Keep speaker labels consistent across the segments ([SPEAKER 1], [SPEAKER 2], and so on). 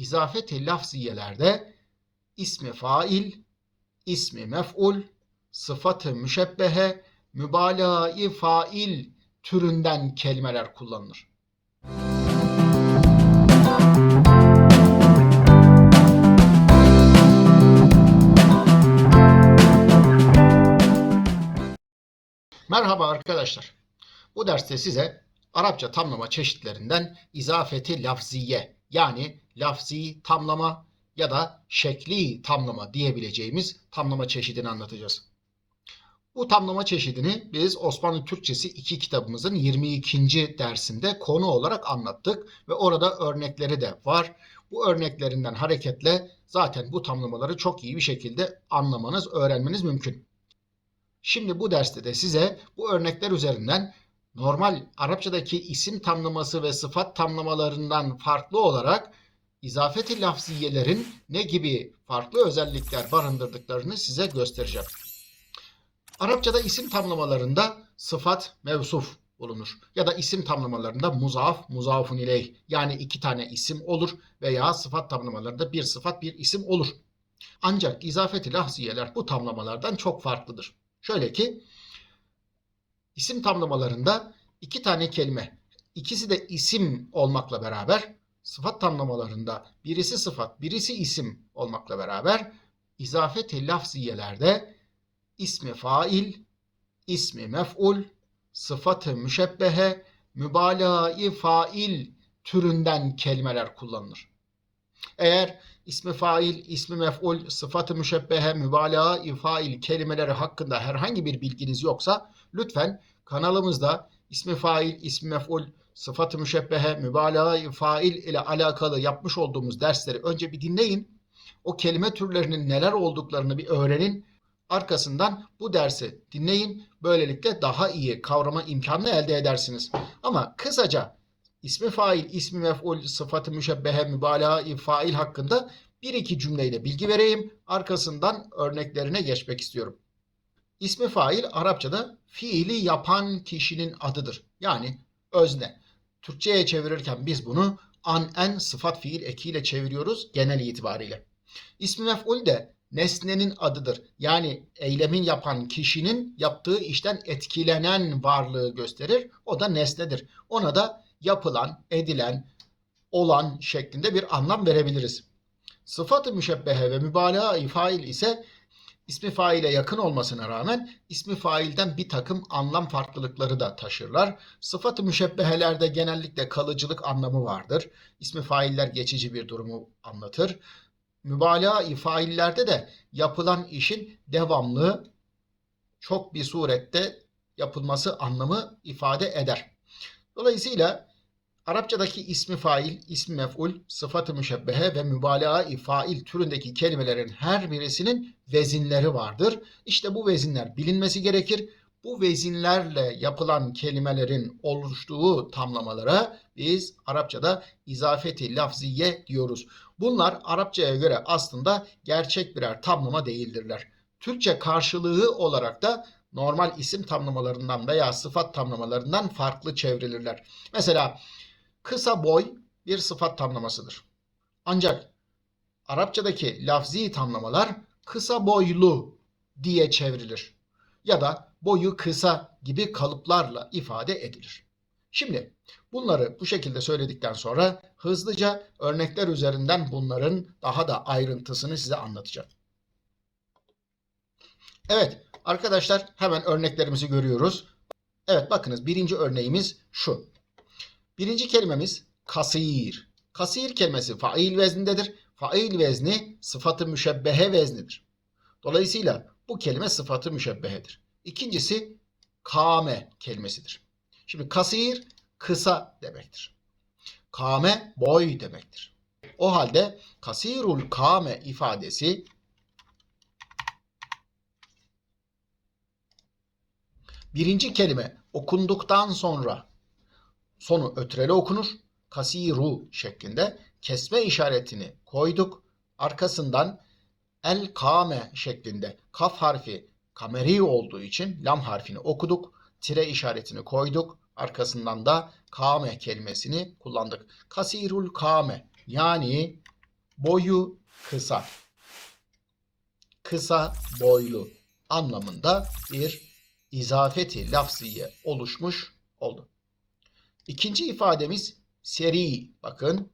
[SPEAKER 1] izafeti lafziyelerde ismi fail, ismi mef'ul, sıfatı müşebbehe, mübalağayı fail türünden kelimeler kullanılır. Merhaba arkadaşlar. Bu derste size Arapça tamlama çeşitlerinden izafeti lafziye yani lafzi tamlama ya da şekli tamlama diyebileceğimiz tamlama çeşidini anlatacağız. Bu tamlama çeşidini biz Osmanlı Türkçesi 2 kitabımızın 22. dersinde konu olarak anlattık ve orada örnekleri de var. Bu örneklerinden hareketle zaten bu tamlamaları çok iyi bir şekilde anlamanız, öğrenmeniz mümkün. Şimdi bu derste de size bu örnekler üzerinden normal Arapçadaki isim tamlaması ve sıfat tamlamalarından farklı olarak izafeti lafziyelerin ne gibi farklı özellikler barındırdıklarını size göstereceğim. Arapçada isim tamlamalarında sıfat mevsuf bulunur. Ya da isim tamlamalarında muzaf, muzafun ileyh yani iki tane isim olur veya sıfat tamlamalarında bir sıfat bir isim olur. Ancak izafeti lahziyeler bu tamlamalardan çok farklıdır. Şöyle ki isim tamlamalarında iki tane kelime, ikisi de isim olmakla beraber sıfat tamlamalarında birisi sıfat, birisi isim olmakla beraber izafeti lafziyelerde ismi fail, ismi mef'ul, sıfatı müşebbehe, mübalağayı fail türünden kelimeler kullanılır. Eğer ismi fail, ismi mef'ul, sıfatı müşebbehe, mübalağa, fail kelimeleri hakkında herhangi bir bilginiz yoksa lütfen kanalımızda ismi fail, ismi mef'ul, sıfatı müşebbehe, mübalağa, fail ile alakalı yapmış olduğumuz dersleri önce bir dinleyin. O kelime türlerinin neler olduklarını bir öğrenin. Arkasından bu dersi dinleyin. Böylelikle daha iyi kavrama imkanını elde edersiniz. Ama kısaca ismi fail, ismi mef'ul, sıfatı müşebbehe, mübalağa, fail hakkında bir iki cümleyle bilgi vereyim. Arkasından örneklerine geçmek istiyorum. İsmi fail Arapçada fiili yapan kişinin adıdır. Yani özne. Türkçe'ye çevirirken biz bunu an en sıfat fiil ekiyle çeviriyoruz genel itibariyle. İsmi mef'ul de nesnenin adıdır. Yani eylemin yapan kişinin yaptığı işten etkilenen varlığı gösterir. O da nesnedir. Ona da yapılan, edilen, olan şeklinde bir anlam verebiliriz. Sıfat-ı müşebbehe ve mübalağa fail ise ismi faile yakın olmasına rağmen ismi failden bir takım anlam farklılıkları da taşırlar. Sıfat-ı müşebbehelerde genellikle kalıcılık anlamı vardır. İsmi failler geçici bir durumu anlatır. Mübalağa faillerde de yapılan işin devamlı çok bir surette yapılması anlamı ifade eder. Dolayısıyla Arapçadaki ismi fail, ismi mef'ul, sıfatı müşebbehe ve mübalağa fail türündeki kelimelerin her birisinin vezinleri vardır. İşte bu vezinler bilinmesi gerekir. Bu vezinlerle yapılan kelimelerin oluştuğu tamlamalara biz Arapçada izafeti lafziye diyoruz. Bunlar Arapçaya göre aslında gerçek birer tamlama değildirler. Türkçe karşılığı olarak da normal isim tamlamalarından veya sıfat tamlamalarından farklı çevrilirler. Mesela kısa boy bir sıfat tamlamasıdır. Ancak Arapçadaki lafzi tamlamalar kısa boylu diye çevrilir. Ya da boyu kısa gibi kalıplarla ifade edilir. Şimdi bunları bu şekilde söyledikten sonra hızlıca örnekler üzerinden bunların daha da ayrıntısını size anlatacağım. Evet arkadaşlar hemen örneklerimizi görüyoruz. Evet bakınız birinci örneğimiz şu. Birinci kelimemiz kasir. Kasir kelimesi fail veznindedir. Fail vezni sıfatı müşebbehe veznidir. Dolayısıyla bu kelime sıfatı müşebbehedir. İkincisi kame kelimesidir. Şimdi kasir kısa demektir. Kame boy demektir. O halde kasirul kame ifadesi birinci kelime okunduktan sonra sonu ötreli okunur. Kasiru şeklinde kesme işaretini koyduk. Arkasından el kame şeklinde kaf harfi kameri olduğu için lam harfini okuduk. Tire işaretini koyduk. Arkasından da kame kelimesini kullandık. Kasirul kame yani boyu kısa. Kısa boylu anlamında bir izafeti lafziye oluşmuş oldu. İkinci ifademiz seri. Bakın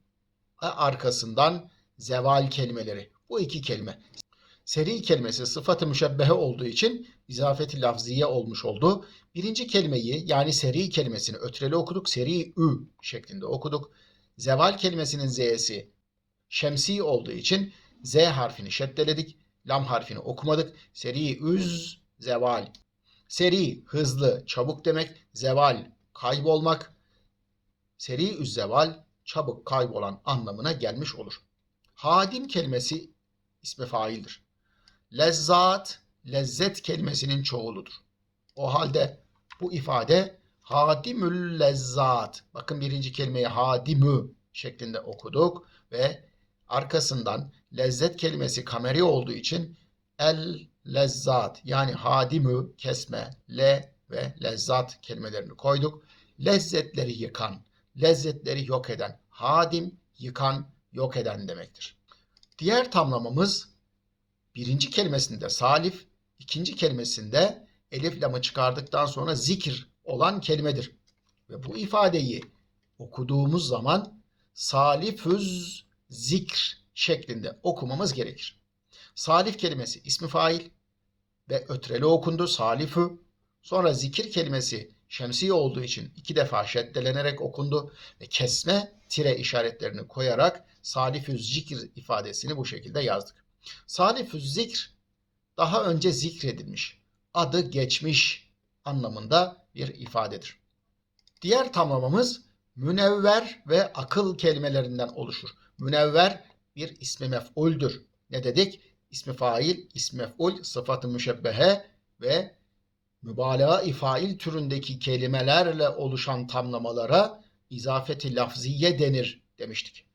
[SPEAKER 1] arkasından zeval kelimeleri. Bu iki kelime. Seri kelimesi sıfatı müşebbehe olduğu için izafeti lafziye olmuş oldu. Birinci kelimeyi yani seri kelimesini ötreli okuduk. Seri ü şeklinde okuduk. Zeval kelimesinin z'si şemsi olduğu için z harfini şeddeledik. Lam harfini okumadık. Seri üz zeval. Seri hızlı, çabuk demek. Zeval kaybolmak. Seri üz zeval çabuk kaybolan anlamına gelmiş olur. Hadim kelimesi ismi faildir. Lezzat, lezzet kelimesinin çoğuludur. O halde bu ifade hadimül lezzat. Bakın birinci kelimeyi hadimü şeklinde okuduk ve arkasından lezzet kelimesi kameri olduğu için el lezzat yani hadimü kesme le ve lezzat kelimelerini koyduk. Lezzetleri yıkan, lezzetleri yok eden, hadim yıkan, yok eden demektir. Diğer tamlamamız birinci kelimesinde salif, ikinci kelimesinde elif lamı çıkardıktan sonra zikir olan kelimedir. Ve bu ifadeyi okuduğumuz zaman salifüz zikr şeklinde okumamız gerekir. Salif kelimesi ismi fail ve ötreli okundu salifü. Sonra zikir kelimesi şemsi olduğu için iki defa şeddelenerek okundu ve kesme tire işaretlerini koyarak salifüz zikir ifadesini bu şekilde yazdık. Salifüz zikr daha önce zikredilmiş, adı geçmiş anlamında bir ifadedir. Diğer tamamımız münevver ve akıl kelimelerinden oluşur. Münevver bir ismi mef'uldür. Ne dedik? İsmi fail, ismi mef'ul, sıfatı müşebbehe ve mübalağa fail türündeki kelimelerle oluşan tamlamalara izafeti lafziye denir demiştik.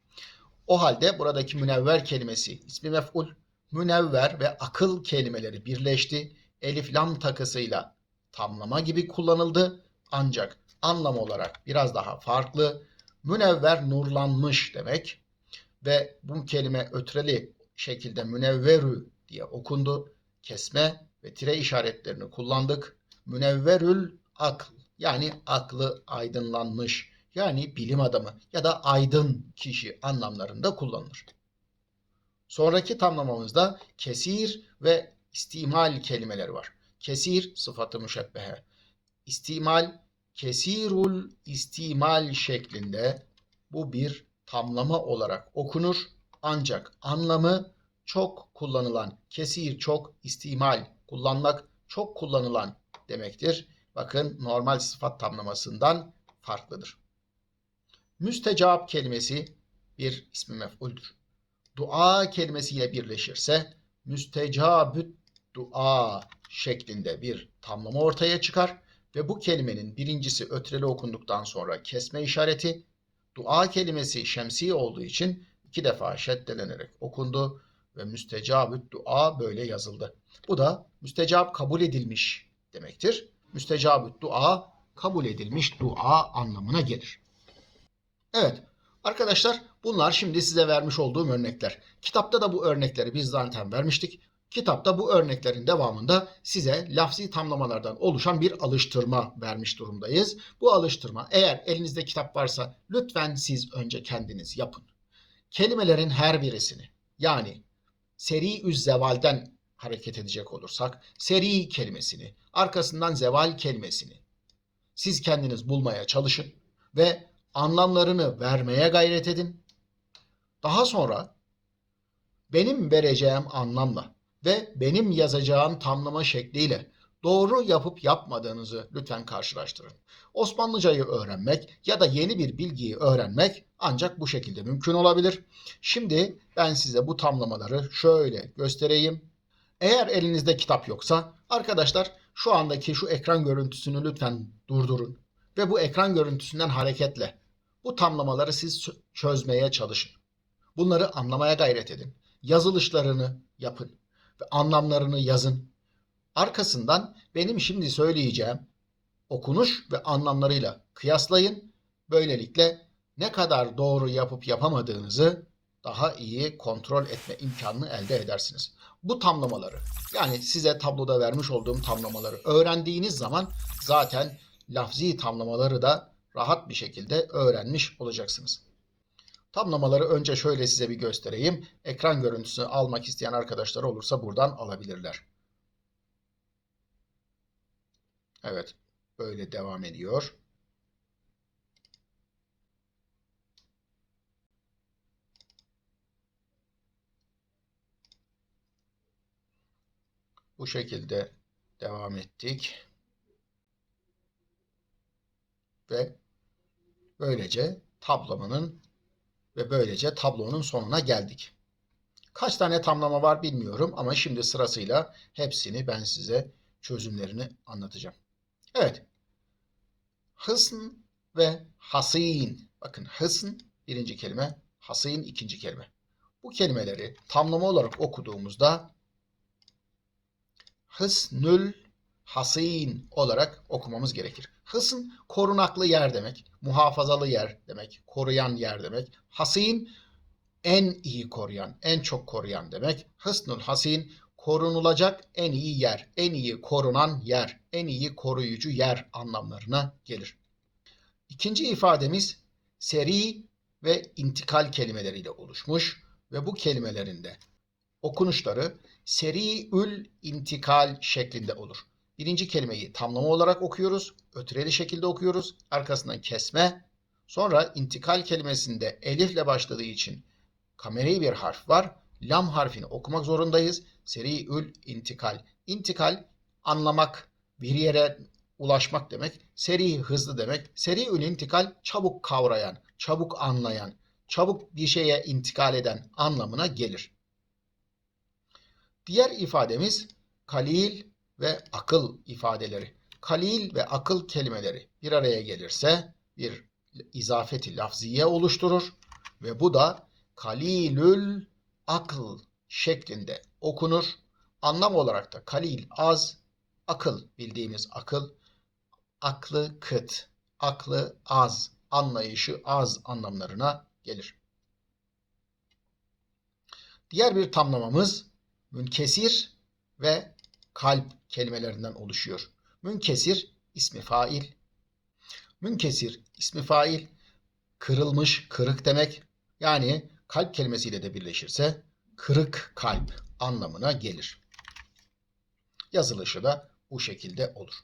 [SPEAKER 1] O halde buradaki münevver kelimesi ismi mef'ul, münevver ve akıl kelimeleri birleşti. Elif lam takısıyla tamlama gibi kullanıldı. Ancak anlam olarak biraz daha farklı. Münevver nurlanmış demek ve bu kelime ötreli şekilde münevverü diye okundu. Kesme ve tire işaretlerini kullandık. Münevverül akl yani aklı aydınlanmış yani bilim adamı ya da aydın kişi anlamlarında kullanılır. Sonraki tamlamamızda kesir ve istimal kelimeleri var. Kesir sıfatı müşebbehe. İstimal kesirul istimal şeklinde bu bir tamlama olarak okunur. Ancak anlamı çok kullanılan, kesir çok istimal, kullanmak çok kullanılan demektir. Bakın normal sıfat tamlamasından farklıdır. Müstecap kelimesi bir ismi mef'uldür. Dua kelimesiyle birleşirse müstecabüt dua şeklinde bir tamlama ortaya çıkar ve bu kelimenin birincisi ötreli okunduktan sonra kesme işareti, dua kelimesi şemsi olduğu için iki defa şeddelenerek okundu ve müstecabüt dua böyle yazıldı. Bu da müstecap kabul edilmiş demektir. Müstecabüt dua kabul edilmiş dua anlamına gelir. Evet arkadaşlar bunlar şimdi size vermiş olduğum örnekler. Kitapta da bu örnekleri biz zaten vermiştik. Kitapta bu örneklerin devamında size lafzi tamlamalardan oluşan bir alıştırma vermiş durumdayız. Bu alıştırma eğer elinizde kitap varsa lütfen siz önce kendiniz yapın. Kelimelerin her birisini yani seri üz zevalden hareket edecek olursak seri kelimesini arkasından zeval kelimesini siz kendiniz bulmaya çalışın ve anlamlarını vermeye gayret edin. Daha sonra benim vereceğim anlamla ve benim yazacağım tamlama şekliyle doğru yapıp yapmadığınızı lütfen karşılaştırın. Osmanlıcayı öğrenmek ya da yeni bir bilgiyi öğrenmek ancak bu şekilde mümkün olabilir. Şimdi ben size bu tamlamaları şöyle göstereyim. Eğer elinizde kitap yoksa arkadaşlar şu andaki şu ekran görüntüsünü lütfen durdurun ve bu ekran görüntüsünden hareketle bu tamlamaları siz çözmeye çalışın. Bunları anlamaya gayret edin. Yazılışlarını yapın ve anlamlarını yazın. Arkasından benim şimdi söyleyeceğim okunuş ve anlamlarıyla kıyaslayın. Böylelikle ne kadar doğru yapıp yapamadığınızı daha iyi kontrol etme imkanını elde edersiniz. Bu tamlamaları yani size tabloda vermiş olduğum tamlamaları öğrendiğiniz zaman zaten lafzi tamlamaları da rahat bir şekilde öğrenmiş olacaksınız. Tamlamaları önce şöyle size bir göstereyim. Ekran görüntüsü almak isteyen arkadaşlar olursa buradan alabilirler. Evet, böyle devam ediyor. Bu şekilde devam ettik. Ve böylece tablomanın ve böylece tablonun sonuna geldik. Kaç tane tamlama var bilmiyorum ama şimdi sırasıyla hepsini ben size çözümlerini anlatacağım. Evet. Hısn ve hasin. Bakın hısn birinci kelime, hasin ikinci kelime. Bu kelimeleri tamlama olarak okuduğumuzda hısnül hasin olarak okumamız gerekir. Hısn korunaklı yer demek, muhafazalı yer demek, koruyan yer demek. Hasin en iyi koruyan, en çok koruyan demek. Hısnul hasin korunulacak en iyi yer, en iyi korunan yer, en iyi koruyucu yer anlamlarına gelir. İkinci ifademiz seri ve intikal kelimeleriyle oluşmuş ve bu kelimelerin de okunuşları seriül intikal şeklinde olur. Birinci kelimeyi tamlama olarak okuyoruz, ötreli şekilde okuyoruz, arkasından kesme, sonra intikal kelimesinde elifle başladığı için kameri bir harf var. Lam harfini okumak zorundayız. Seriül intikal. İntikal anlamak, bir yere ulaşmak demek. Seri hızlı demek. Seriül intikal çabuk kavrayan, çabuk anlayan, çabuk bir şeye intikal eden anlamına gelir. Diğer ifademiz kalil ve akıl ifadeleri. Kalil ve akıl kelimeleri bir araya gelirse bir izafeti lafziye oluşturur ve bu da kalilül akıl şeklinde okunur. Anlam olarak da kalil az, akıl bildiğimiz akıl, aklı kıt, aklı az, anlayışı az anlamlarına gelir. Diğer bir tamlamamız münkesir ve kalp kelimelerinden oluşuyor. Münkesir ismi fail. Münkesir ismi fail kırılmış, kırık demek. Yani kalp kelimesiyle de birleşirse kırık kalp anlamına gelir. Yazılışı da bu şekilde olur.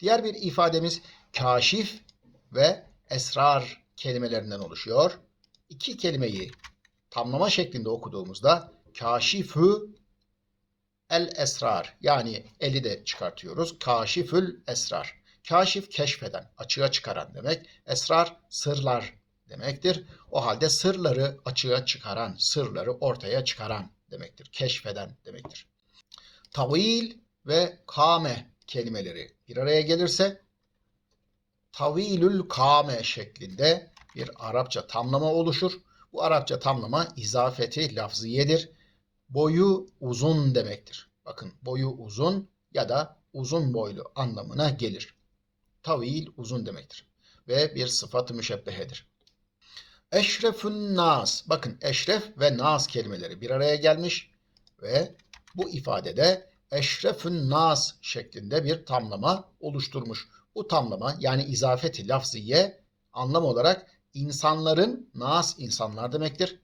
[SPEAKER 1] Diğer bir ifademiz kaşif ve esrar kelimelerinden oluşuyor. İki kelimeyi tamlama şeklinde okuduğumuzda kaşifü el esrar yani eli de çıkartıyoruz. Kaşifül esrar. Kaşif keşfeden, açığa çıkaran demek. Esrar sırlar demektir. O halde sırları açığa çıkaran, sırları ortaya çıkaran demektir. Keşfeden demektir. Tavil ve kame kelimeleri bir araya gelirse tavilül kame şeklinde bir Arapça tamlama oluşur. Bu Arapça tamlama izafeti lafziyedir. Boyu uzun demektir. Bakın boyu uzun ya da uzun boylu anlamına gelir. Tavil uzun demektir. Ve bir sıfat-ı müşebbehedir. Eşrefün nas. Bakın eşref ve nas kelimeleri bir araya gelmiş ve bu ifadede eşrefün nas şeklinde bir tamlama oluşturmuş. Bu tamlama yani izafeti lafziye anlam olarak insanların nas insanlar demektir.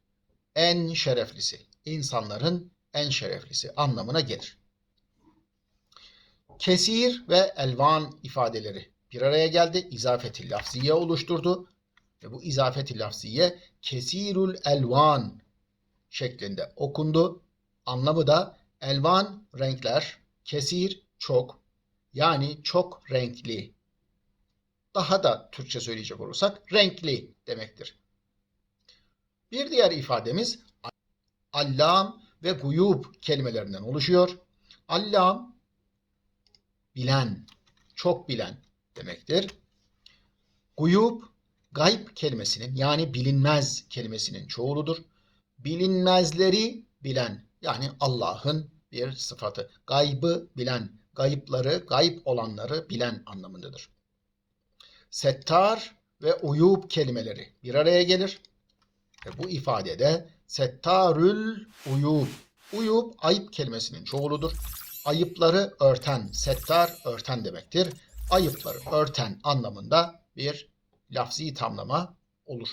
[SPEAKER 1] En şereflisi, insanların en şereflisi anlamına gelir. Kesir ve elvan ifadeleri bir araya geldi. İzafeti lafziye oluşturdu. Ve bu izafeti lafziye kesirul elvan şeklinde okundu. Anlamı da elvan renkler, kesir çok yani çok renkli. Daha da Türkçe söyleyecek olursak renkli demektir. Bir diğer ifademiz allam ve guyub kelimelerinden oluşuyor. Allam bilen, çok bilen demektir. Guyub gayb kelimesinin yani bilinmez kelimesinin çoğuludur. Bilinmezleri bilen yani Allah'ın bir sıfatı. Gaybı bilen, gayıpları, gayb olanları bilen anlamındadır. Settar ve uyub kelimeleri bir araya gelir. Ve bu ifadede settarül uyub. Uyub ayıp kelimesinin çoğuludur. Ayıpları örten, settar örten demektir. Ayıpları örten anlamında bir lafzi tamlama olur.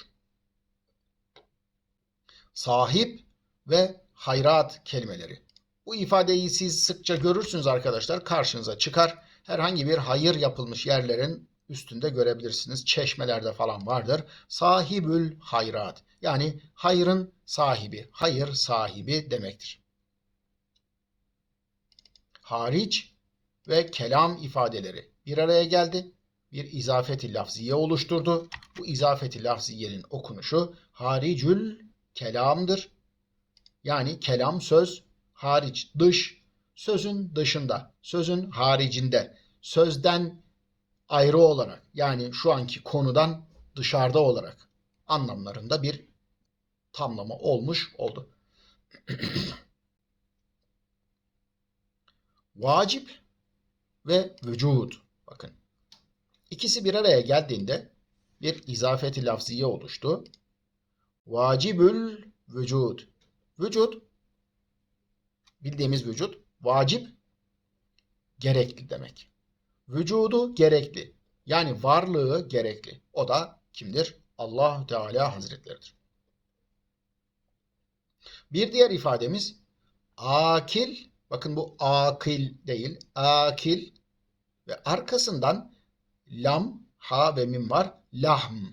[SPEAKER 1] Sahip ve hayrat kelimeleri. Bu ifadeyi siz sıkça görürsünüz arkadaşlar. Karşınıza çıkar. Herhangi bir hayır yapılmış yerlerin üstünde görebilirsiniz. Çeşmelerde falan vardır. Sahibül hayrat. Yani hayrın sahibi, hayır sahibi demektir. Hariç ve kelam ifadeleri bir araya geldi. Bir izafeti lafziye oluşturdu. Bu izafeti lafziyenin okunuşu haricül kelamdır. Yani kelam söz hariç, dış, sözün dışında, sözün haricinde, sözden ayrı olarak yani şu anki konudan dışarıda olarak anlamlarında bir tamlama olmuş oldu. Vacip ve vücud. Bakın. İkisi bir araya geldiğinde bir izafeti lafziye oluştu. Vacibül vücud. Vücut bildiğimiz vücut vacip gerekli demek. Vücudu gerekli. Yani varlığı gerekli. O da kimdir? Allah Teala Hazretleridir. Bir diğer ifademiz akil. Bakın bu akil değil. Akil ve arkasından lam, ha ve mim var. Lahm.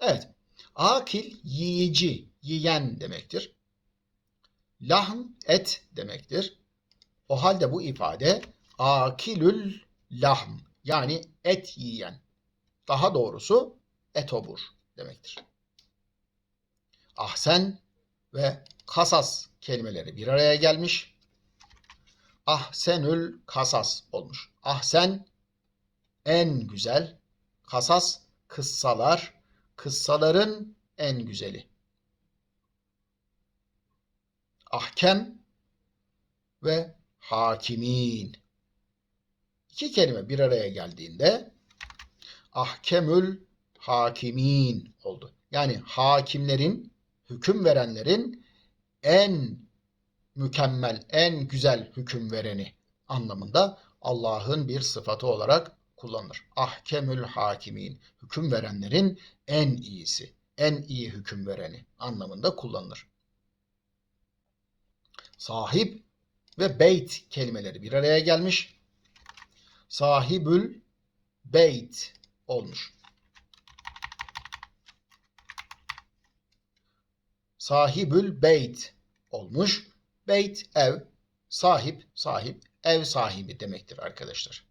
[SPEAKER 1] Evet. Akil yiyici, yiyen demektir. Lahm et demektir. O halde bu ifade akilül lahm yani et yiyen. Daha doğrusu etobur demektir. Ahsen ve kasas kelimeleri bir araya gelmiş. Ahsenül kasas olmuş. Ahsen en güzel, kasas kıssalar, kıssaların en güzeli. Ahkem ve hakimin. İki kelime bir araya geldiğinde ahkemül hakimin oldu. Yani hakimlerin, hüküm verenlerin en mükemmel, en güzel hüküm vereni anlamında Allah'ın bir sıfatı olarak kullanılır. Ahkemül hakimin, hüküm verenlerin en iyisi, en iyi hüküm vereni anlamında kullanılır. Sahip ve beyt kelimeleri bir araya gelmiş. Sahibül beyt olmuş. Sahibül beyt olmuş. Beyt ev, sahip, sahip, ev sahibi demektir arkadaşlar.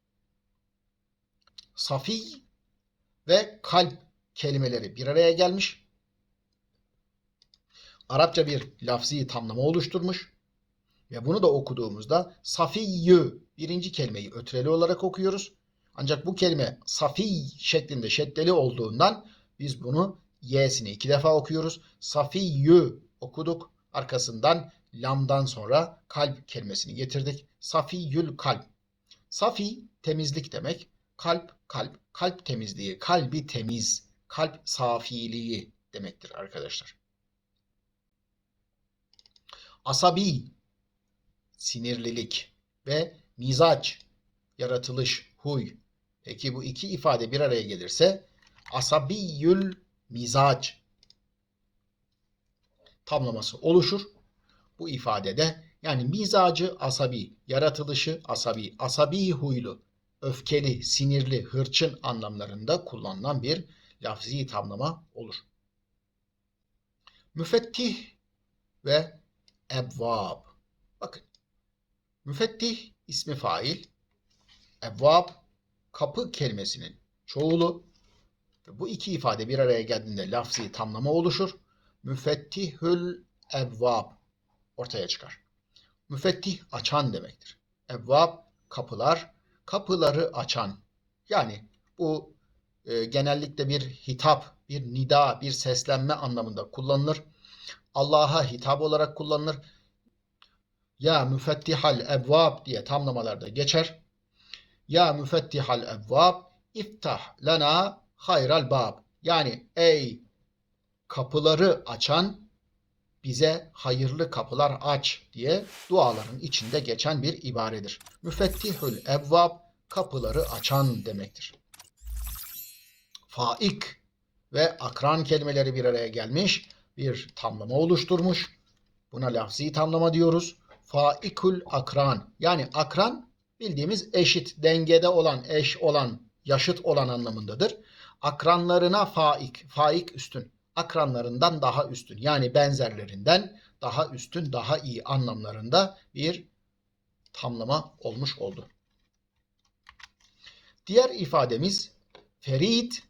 [SPEAKER 1] Safi ve kalp kelimeleri bir araya gelmiş. Arapça bir lafzi tamlama oluşturmuş. Ve bunu da okuduğumuzda safiyyü birinci kelimeyi ötreli olarak okuyoruz. Ancak bu kelime safi şeklinde şeddeli olduğundan biz bunu y'sini iki defa okuyoruz. Safiyyü okuduk. Arkasından lamdan sonra kalp kelimesini getirdik. Safiyül kalp. Safi temizlik demek. Kalp kalp. Kalp temizliği. Kalbi temiz. Kalp safiliği demektir arkadaşlar. Asabi sinirlilik ve mizaç, yaratılış, huy. Peki bu iki ifade bir araya gelirse asabiyyül mizaç tamlaması oluşur. Bu ifadede yani mizacı asabi, yaratılışı asabi, asabi huylu, öfkeli, sinirli, hırçın anlamlarında kullanılan bir lafzi tamlama olur. Müfettih ve ebvab. Bakın Müfettih ismi fail. Evvab kapı kelimesinin çoğulu. Bu iki ifade bir araya geldiğinde lafzi tamlama oluşur. Müfettihül evvab ortaya çıkar. Müfettih açan demektir. Evvab kapılar, kapıları açan. Yani bu e, genellikle bir hitap, bir nida, bir seslenme anlamında kullanılır. Allah'a hitap olarak kullanılır ya müfettihal ebvab diye tamlamalarda geçer. Ya müfettihal ebvab iftah lana hayral bab. Yani ey kapıları açan bize hayırlı kapılar aç diye duaların içinde geçen bir ibaredir. Müfettihül evvab kapıları açan demektir. Faik ve akran kelimeleri bir araya gelmiş, bir tamlama oluşturmuş. Buna lafzi tamlama diyoruz. Faikül akran yani akran bildiğimiz eşit, dengede olan, eş olan, yaşıt olan anlamındadır. Akranlarına faik, faik üstün, akranlarından daha üstün yani benzerlerinden daha üstün, daha iyi anlamlarında bir tamlama olmuş oldu. Diğer ifademiz ferit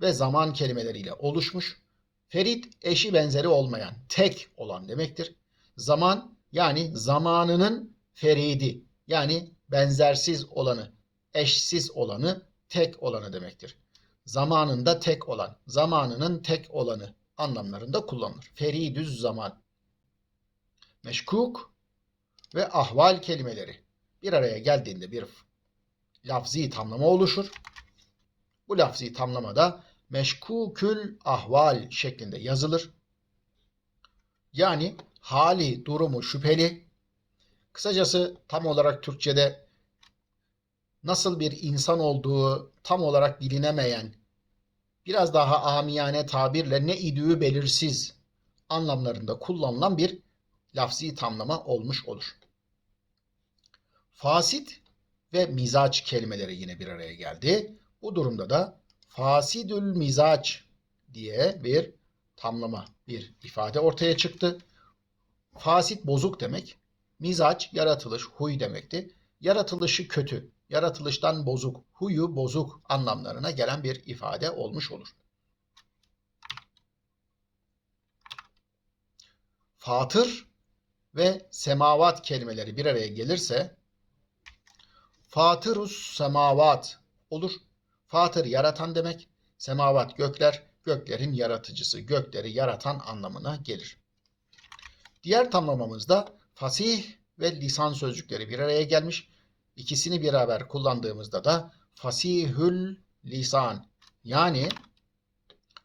[SPEAKER 1] ve zaman kelimeleriyle oluşmuş. Ferit eşi benzeri olmayan, tek olan demektir. Zaman yani zamanının feridi yani benzersiz olanı, eşsiz olanı, tek olanı demektir. Zamanında tek olan, zamanının tek olanı anlamlarında kullanılır. Feridüz zaman. Meşkuk ve ahval kelimeleri bir araya geldiğinde bir lafzi tamlama oluşur. Bu lafzi tamlamada meşkukül ahval şeklinde yazılır. Yani hali, durumu şüpheli. Kısacası tam olarak Türkçe'de nasıl bir insan olduğu tam olarak bilinemeyen, biraz daha amiyane tabirle ne idüğü belirsiz anlamlarında kullanılan bir lafzi tamlama olmuş olur. Fasit ve mizaç kelimeleri yine bir araya geldi. Bu durumda da fasidül mizaç diye bir tamlama, bir ifade ortaya çıktı. Fasit bozuk demek. Mizaç yaratılış, huy demekti. Yaratılışı kötü, yaratılıştan bozuk, huyu bozuk anlamlarına gelen bir ifade olmuş olur. Fatır ve semavat kelimeleri bir araya gelirse Fatırus semavat olur. Fatır yaratan demek. Semavat gökler, göklerin yaratıcısı, gökleri yaratan anlamına gelir. Diğer tamlamamızda fasih ve lisan sözcükleri bir araya gelmiş. İkisini beraber kullandığımızda da fasihül lisan yani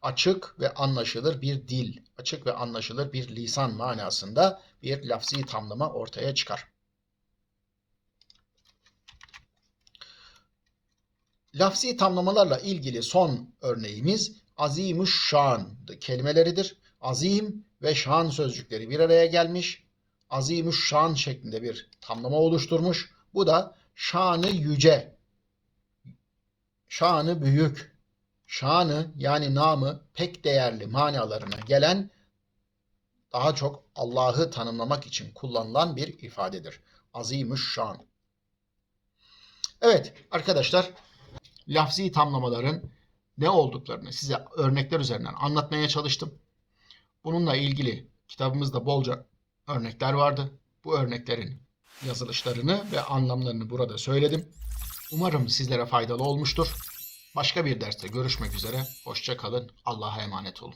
[SPEAKER 1] açık ve anlaşılır bir dil, açık ve anlaşılır bir lisan manasında bir lafzi tamlama ortaya çıkar. Lafzi tamlamalarla ilgili son örneğimiz azimüş şan kelimeleridir. Azim ve şan sözcükleri bir araya gelmiş. Azimüş şan şeklinde bir tamlama oluşturmuş. Bu da şanı yüce, şanı büyük, şanı yani namı pek değerli manalarına gelen daha çok Allah'ı tanımlamak için kullanılan bir ifadedir. Azimüş şan. Evet arkadaşlar lafzi tamlamaların ne olduklarını size örnekler üzerinden anlatmaya çalıştım. Bununla ilgili kitabımızda bolca örnekler vardı. Bu örneklerin yazılışlarını ve anlamlarını burada söyledim. Umarım sizlere faydalı olmuştur. Başka bir derste görüşmek üzere. Hoşça kalın. Allah'a emanet olun.